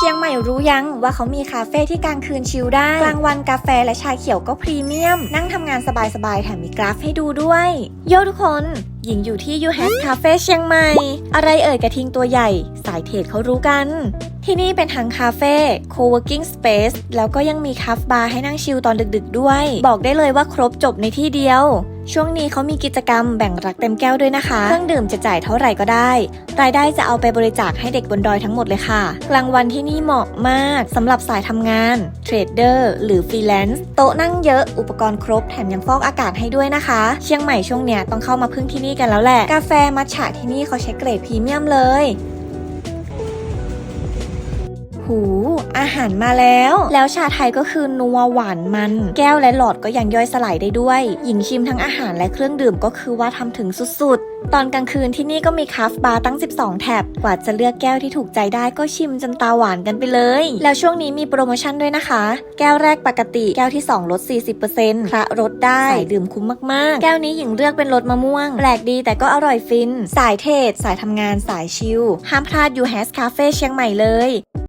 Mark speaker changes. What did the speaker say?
Speaker 1: เชียงใหม่รู้ยังว่าเขามีคาเฟ่ที่กลางคืนชิลได้ กลางวันกาแฟและชาเขียวก็พรีเมียม นั่งทำงานสบายๆ แถมมีกราฟให้ดูด้วย โยทุกคน หญิงอยู่ที่ u h a s Cafe เชียงใหม่ อะไรเอ่ยกระทิงตัวใหญ่ สายเทรดเขารู้กัน ที่นี่เป็นทั้งคาเฟ่ co-working space แล้วก็ยังมีคาฟบาร์ให้นั่งชิลตอนดึกๆด้วย บอกได้เลยว่าครบจบในที่เดียว ช่วงนี้เขามีกิจกรรมแบ่งรักเต็มแก้วด้วยนะคะ เครื่องดื่มจะจ่ายเท่าไหร่ก็ได้ รายได้จะเอาไปบริจาคให้เด็กบนดอยทั้งหมดเลยค่ะ กลางวันที่นี่เหมาะมากสำหรับสายทำงาน เทรดเดอร์หรือฟรีแลนซ์ โต๊ะนั่งเยอะ อุปกรณ์ครบ แถมยังฟอกอากาศให้ด้วยนะคะ เชียงใหม่ช่วงเนี้ยต้องเข้ามาพึ่งที่นี่กันแล้วแหละ กาแฟมัทฉะที่นี่เขาใช้เกรดพรีเมียมเลย หู อาหารมาแล้ว แล้วชาไทยก็คือนัวหวานมัน แก้วและหลอดก็ยังย่อยสลายได้ด้วย หญิงชิมทั้งอาหารและเครื่องดื่มก็คือว่าทำถึงสุดๆ ตอนกลางคืนที่นี่ก็มีคาฟบาร์ตั้ง 12 แท็บ กว่าจะเลือกแก้วที่ถูกใจได้ก็ชิมจนตาหวานกันไปเลย แล้วช่วงนี้มีโปรโมชั่นด้วยนะคะ แก้วแรกปกติ แก้วที่ 2 ลด 40%พระลดได้ดื่มคุ้มมากๆ แก้วนี้หญิงเลือกเป็นรสมะม่วง แปลกดีแต่ก็อร่อยฟิน สายเทศ สายทำงาน สายชิล ห้ามพลาดยูแฮสคาเฟ่เชียงใหม่เลย